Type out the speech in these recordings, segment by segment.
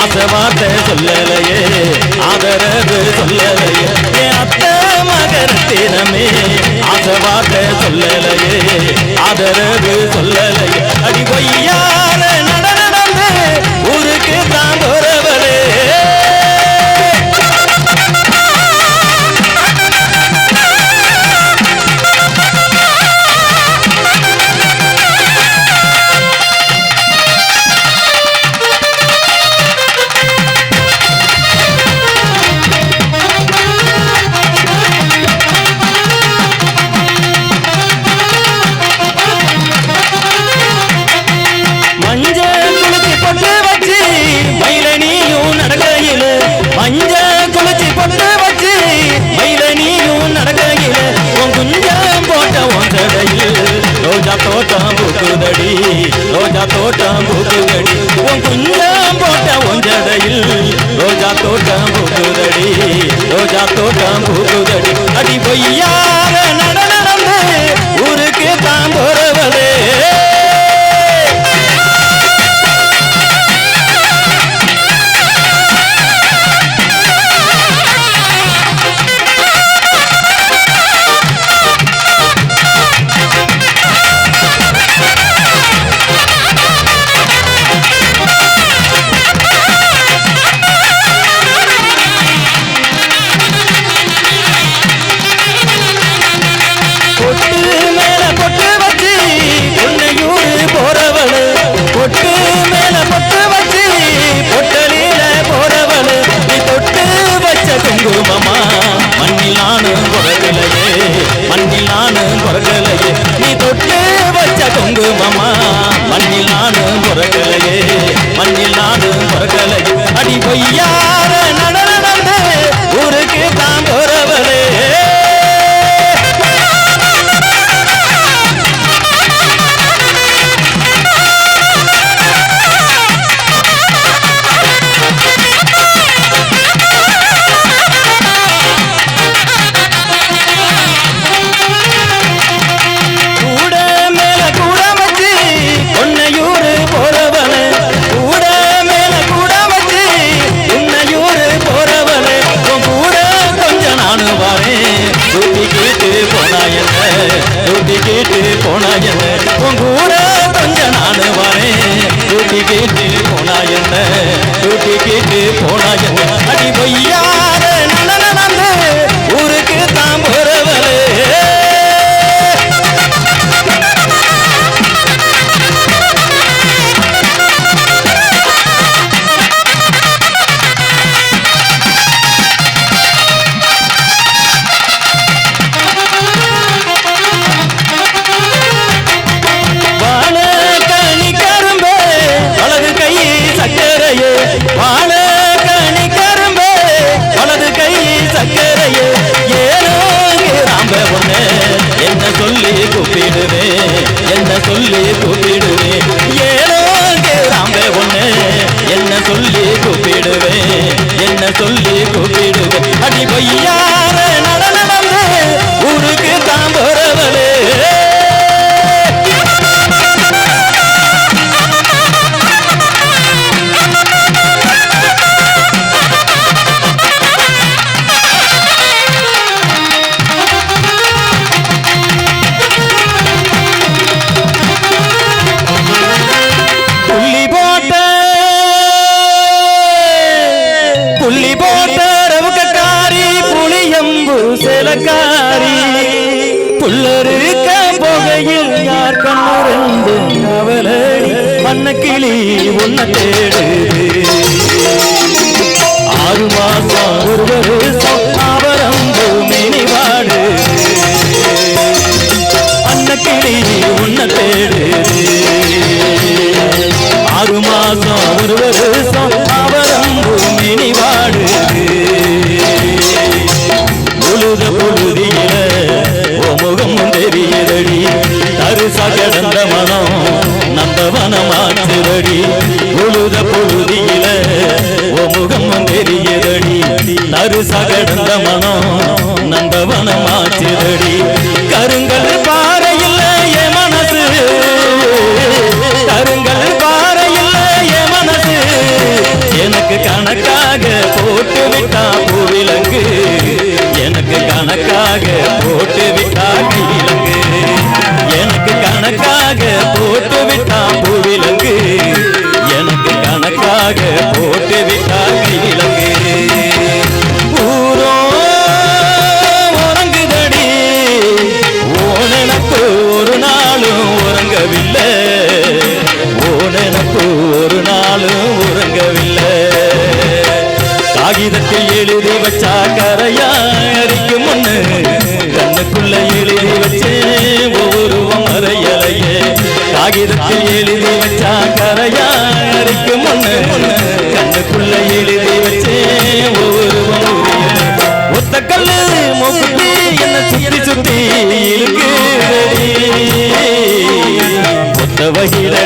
ஆசை வார்த்தை சொல்லலையே ஆதரவு சொல்லலையே. என் அத்தை மகரத்தினமே ஆசை வார்த்தை சொல்லலையே ஆதரவு சொல்லலையே. அடி பொய்யாரன் tocando சொல்லிடுங்க அடி பையார நடனவளே ஊருக்கு தாம்பரவளே. கிளி உன்னை தேடு. வச்சா கரையா அடிக்கும் முன்னு கண்ணுக்குள்ள எழுதி வச்சே ஒவ்வொரு மறையலையே காகிதத்தில் எழுதி வச்சா கரையா அடிக்கும் முன்னு கண்ணுக்குள்ள எழுதி வச்சே ஒவ்வொரு ஒத்த கல்லு மூக்குத்தி என்ன சுத்தி சுத்தி இழுக்குதடி. ஒத்த வகையில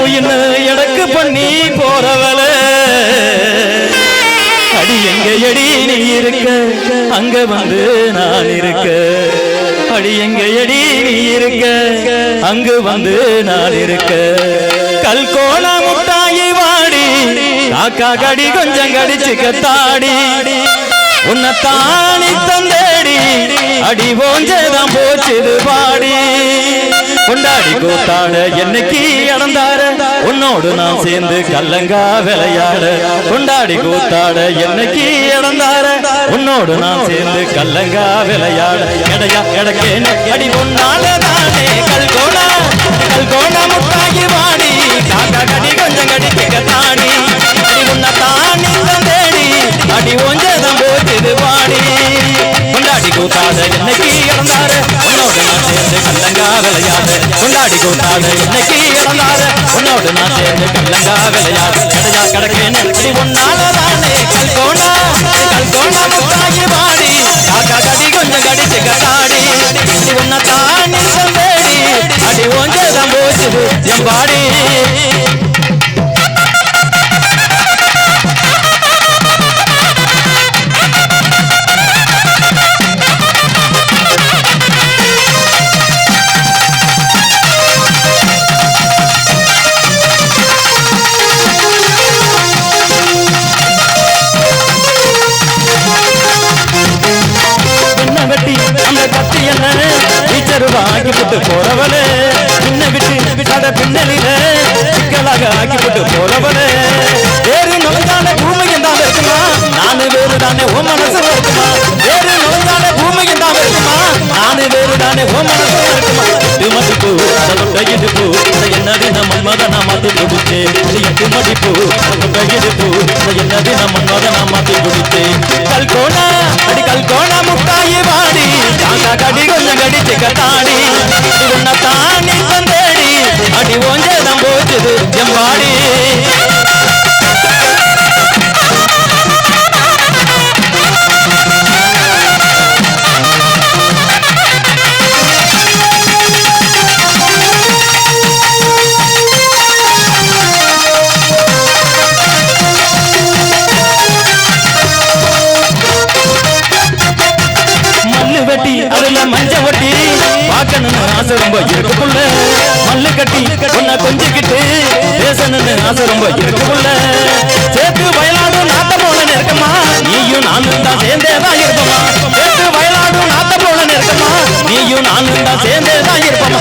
பொயின்னு என்ன பண்ணி போறவள. அடி எங்க எடி நீ இருக்க? அங்க வந்து நான் இருக்க. அடி எங்க எடி நீ இருக்க? அங்கு வந்து நான் இருக்க. கல்கோண முட்டாயி வாடி. காக்கா கடி கொஞ்சம் கடிச்சு கத்தாடி. உன்னை தானி தந்தேடி. அடி ஓஞ்சதான் போச்சுது பாடி. கொண்டாடி கூத்தாட. என்னைக்கு இழந்தார உன்னோடு நான் சேர்ந்து கல்லங்கா விளையாட. கொண்டாடி கூத்தாட. என்னைக்கு இழந்தார உன்னோடு நான் சேர்ந்து கல்லங்கா விளையாட. எடையா எடக்கேன்னு அடி உன்னால தானே கல்கோணா. கல்கோணா முட்டாகி கொண்டாடி கூத்தாட என்னைக்கு இறந்தாரு உன்னோடு நான் சேர்ந்து கல்லங்கா விளையாடு. கடையா கிடக்கேன் அடி மன்மத நான் மாத்தி கொடுத்தேன் எட்டு மதிப்பு அதோட இடுப்பு அதை என்னது? நம்ம மன்மத நான் மாத்தி கொடுத்தேன். கல்கோணா அடி கல்கோணா முட்டாயி வாடி. காக்கா கடி கொஞ்சம் கடிச்சு கத்தாடி மஞ்ச ஒட்டி பார்க்கணும்னு ஆசை ரொம்ப இருக்குள்ள மல்லு கட்டி உன்னை கொஞ்சிக்கிட்டு பேசணும்னு ஆசை ரொம்ப இருக்குள்ள சேர்த்து வயலாடும் நாத்த போல நெருக்கமா நீயும் நானும் தான் சேர்ந்தேதான் இருப்போமா? சேர்த்து வயலாடும் நாத்த போல நெருக்கமா நீயும் நானும் தான் சேர்ந்தேதான் இருப்போமா?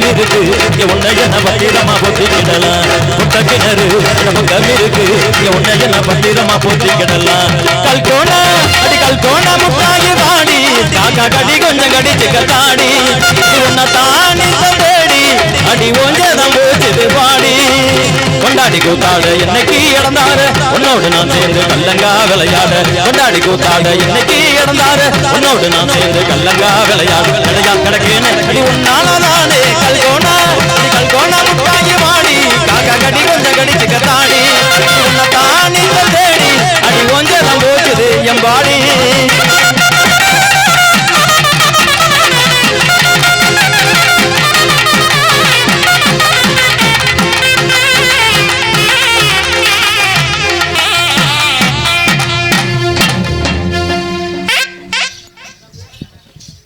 ஒட்ட இருக்கு இங்க உன்னை என்ன பத்திரமா போத்திக்கிடலாம்? ஒட்ட கிணறு இந்த இருக்கு இங்க உன்னை என்ன பத்திரமா போத்திக்கிடலாம்? கல்கோணா அடி கல்கோணா முட்டாயி வாடி காக்கா கடி கொஞ்சம் கடிச்சு கத்தாடி உன்னை தாண்டி கூத்தாட என்னைக்கு இழந்தாரு? உன்னோடு நான் சேர்ந்து கல்லங்கா விளையாட. கொண்டாடி கூத்தாட என்னைக்கு இழந்தாரு? உன்னோடு நான் சேர்ந்து கல்லங்கா விளையாடு. விளையா கிடக்கேன்னு அடி உன்னாலதானே கல்கோனா அடி கல்கோனா முட்டாங்கி மாடி. காக்கா கடி கொஞ்சம் கடிச்சுக்க தாடி.